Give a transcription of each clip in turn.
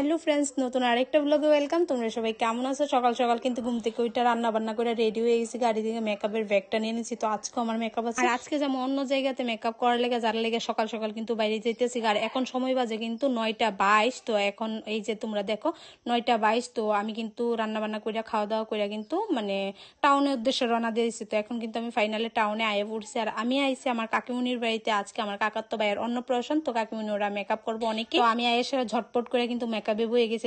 Hello friends নতুন আরেকটা ব্লগে ওয়েলকাম তোমরা সবাই কেমন আছো? সকাল সকাল কিন্তু ঘুম থেকে ওইটা রান্না বান্না করে রেডি হয়ে গেছি। গাড়ি থেকে মেকআপের ব্যাগটা নিয়ে নিয়েছি। তো আজকে আমার মেকআপ আছে। আর আজকে যেমন অন্য জায়গাতে মেকআপ করার লেগে, যার লেগে সকাল সকাল কিন্তু বাইরে যেতেছি আর এখন সময় বাজে কিন্তু নয়টা বাইশ। তো এখন এই যে তোমরা দেখো, নয়টা বাইশ। তো আমি কিন্তু রান্না বান্না করে খাওয়া দাওয়া করে কিন্তু মানে টাউনের উদ্দেশ্যে রওনা দিয়েছি তো এখন কিন্তু আমি ফাইনালে টাউনে আয়ে পড়ছি। আর আমি আইছি আমার কাকিমুনির বাড়িতে। আজকে আমার কাকার তো ভাইয়ের অন্নপ্রাশন। তো কাকিমুনি ওরা মেকআপ করব অনেকে। আমি এসে ঝটপট করে কিন্তু মেকআপে গেছি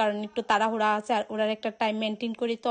কারণে একটু তাড়াহুড়া আছে আর একটা টাইম মেনটেন করি তো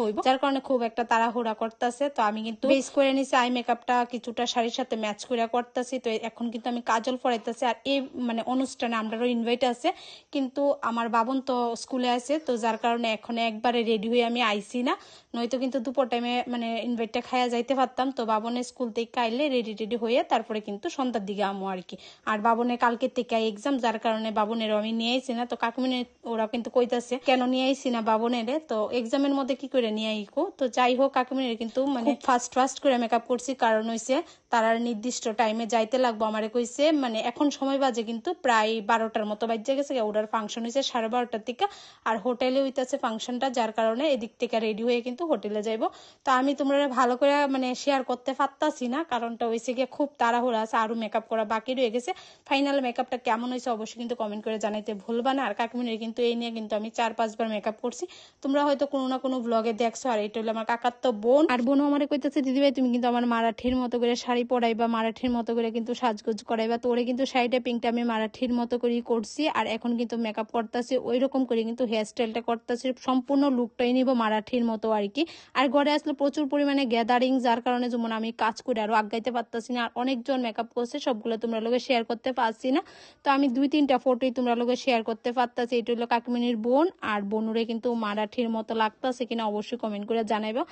হইব। যার কারণে খুব একটা তাড়াহুড়া করতেছে, তো আমি কিন্তু বেস করে নিছি আই মেকআপটা কিছুটা শাড়ির সাথে ম্যাচ করে করতেছি, তো এখন কিন্তু আমি কাজল পরাইতেছি আর এই মানে অনুষ্ঠানে আমরাও ইনভাইট আছে, কিন্তু আমার বাবন তো স্কুলে আছে, তো যার কারণে এখন একবারে রেডি হয়ে আমি আইছি না। নয়তো কিন্তু দুপুর টাইমে মানে ইনভাইটটা খাইয়া যাইতে পারতাম, তো বাবনের স্কুল থেকে আইলে রেডি রেডি হয়ে তারপরে কিন্তু সন্ধ্যার দিকে আমো আর কি। আর বাবনের কালকে থেকে এক্সাম যার কারণে বাবনেরও আমি নিয়ে আইছি না তো কাকুমিনে ওরা কিন্তু কইতাছে কেন নিয়ে আইছি না বাবনের তো এক্সামের মধ্যে কি করে নিয়ে আইকো? তো যাই হোক কাকুমিনের কিন্তু মানে ফার্স্ট ফার্স্ট করে মেকআপ করছি। কারণ হইছে তার নির্দিষ্ট টাইমে যাইতে লাগবো আমারে কইছে। মানে এখন সময় বাজে কিন্তু প্রায় বারোটার মতো বাজে গেছে। ওটার ফাংশন হয়েছে সাড়ে বারোটার থেকে আর হোটেলে হইতেছে ফাংশনটা যার কারণে এদিক থেকে রেডি হয়ে কিন্তু হোটেলে যাইব। তো আমি তোমরা ভালো করে মানে শেয়ার করতে পারতাছি না। কারণটা হয়েছে গিয়ে খুব তাড়াহুড়া আছে আরও মেকআপ করা বাকি রয়ে গেছে। ফাইনাল মেকআপটা কেমন হয়েছে অবশ্যই কিন্তু কমেন্ট করে জানাইতে ভুলবা না। আর কাকিমিনের কিন্তু এই নিয়ে কিন্তু আমি চার, পাঁচবার মেকআপ করছি। তোমরা হয়তো কোনো না কোনো ব্লগে দেখছ, আর এটা হলো আমার কাকার তো বোন। আর বোনও আমার কইতেছে, দিদিভাই, তুমি কিন্তু আমার মারাঠির মতো করে শাড়ি পরাইবা, মারাঠির মতো করে কিন্তু সাজগোজ করাইবা। তো ওরে কিন্তু শাড়িটা পিঙ্কটা আমি মারাঠির মতো করেই করছি, আর এখন কিন্তু মেকআপ করতেছি ওই রকম করে কিন্তু হেয়ার স্টাইলটা করতেছি, সম্পূর্ণ লুকটাই নিব মারাঠির মতো আর কি। আর ঘরে আসলে প্রচুর পরিমাণে গ্যাদারিং যার কারণে যেমন আমি কাজ করে আরও আগাইতে পারতাছি না, আর অনেকজন মেকআপ করছে, সবগুলো তোমরা লোকে শেয়ার করতে পারছি না। তো আমি দুই, তিনটা ফটোই তোমরা লোকে শেয়ার করতে পারতাছি এটা হলো কাকিমিনির বোন আর বোনুরে কিন্তু মারাঠির মতো লাগতাছে কিনা অবশ্যই কমেন্ট করে জানাইবো।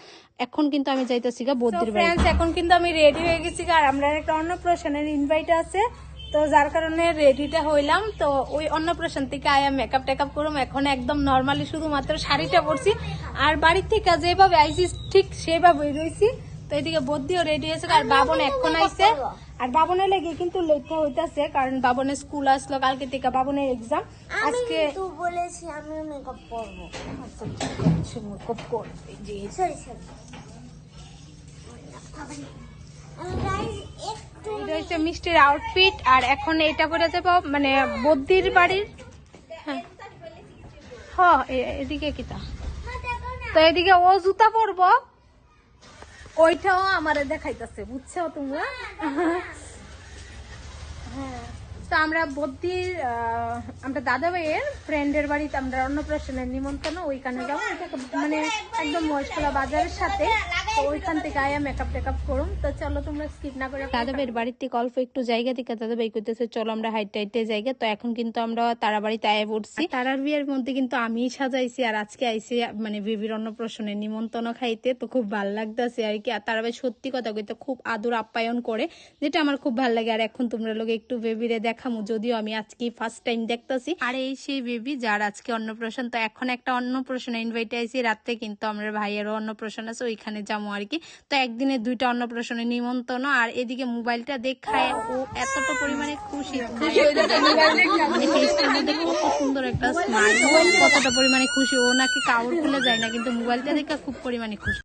এখন কিন্তু আমি যাইতেছি গা বদ্রির বাড়ি। এখন কিন্তু আমি রেডি হয়ে গেছি আর আমরা একটা অন্নপ্রাশনের ইনভাইট আছে। তো যার কারণে রেডিটা হইলাম তো ওই অন্নপ্রাশন থেকে আয়া মেকআপ টেকআপ করুম। এখন একদম নর্মালি শুধুমাত্র শাড়িটা পরছি। আর বাড়ির থেকে যেভাবে আইসি ঠিক সেভাবে রয়েছি তো এদিকে বদ্দিও রেডি হয়েছে আর বাবন এখন আইছে। আর বাবনের লেগে কিন্তু লেটটা হইতাছে কারণ বাবনের স্কুল আসলো কালকে থেকে বাবনের এক্সাম আজকে তো বলেছি আমিও মেকআপ করব। আচ্ছা, ঠিক আছে, makeup করবে, জি। সরি সরি এটা হচ্ছে মিষ্টির আউটফিট আর এখন এটা করে যাব মানে বদ্দির বাড়ির। হ্যাঁ। হ, এ- এদিকে কিতা? তো এদিকে ও জুতা পরবো। ওইটাও আমার দেখাইতেছে বুঝছ তোমরা? হ্যাঁ তো আমরা বদ্দির আহ, আমরা দাদা ভাইয়ের ফ্রেন্ডের বাড়িতে আমরা অন্নপ্রাশনের নিমন্ত্রণ ওইখানে যাব। মানে একদম মহেশখোলা বাজারের সাথে। তো ওইখান থেকে আয়া মেকআপ টেকআপ করুম। তো চলো তোমরা স্কিপ না করে দাদা বাড়ির থেকে অল্প একটু জায়গা থেকে দাদা করতেছে চলো আমরা হাইট টাইটে জায়গা। তো এখন কিন্তু আমরা তারা বাড়িতে আয়া পড়ছি। তারার বিয়ের মধ্যে কিন্তু আমি সাজাইছি আর আজকে আইছি মানে বেবির নিমন্ত্রণ খাইতে। তো খুব ভালো লাগতেছে আর কি। আর তারা সত্যি কথা কইতে খুব আদর আপ্যায়ন করে যেটা আমার খুব ভালো লাগে। আর এখন তোমরা লোক একটু বেবিরে দেখামু যদিও আমি আজকে ফার্স্ট টাইম দেখতাছি। আর এই সেই বেবি যার আজকে অন্নপ্রাশন তো এখন একটা অন্নপ্রাশন ইনভাইট আইছি। রাতে কিন্তু আমরা ভাইয়েরও অন্নপ্রাশন আছে ওইখানে যাব আর কি। তো একদিনে দুইটা অন্নপ্রাশনে নিমন্ত্রণ আর এদিকে মোবাইলটা দেখায় ও এতটা পরিমাণে খুশি। কত সুন্দর একটা স্মাইল কতটা পরিমাণে খুশি। ও নাকি কাউর খুলে যায় না কিন্তু মোবাইলটা দেখে খুব পরিমাণে খুশি।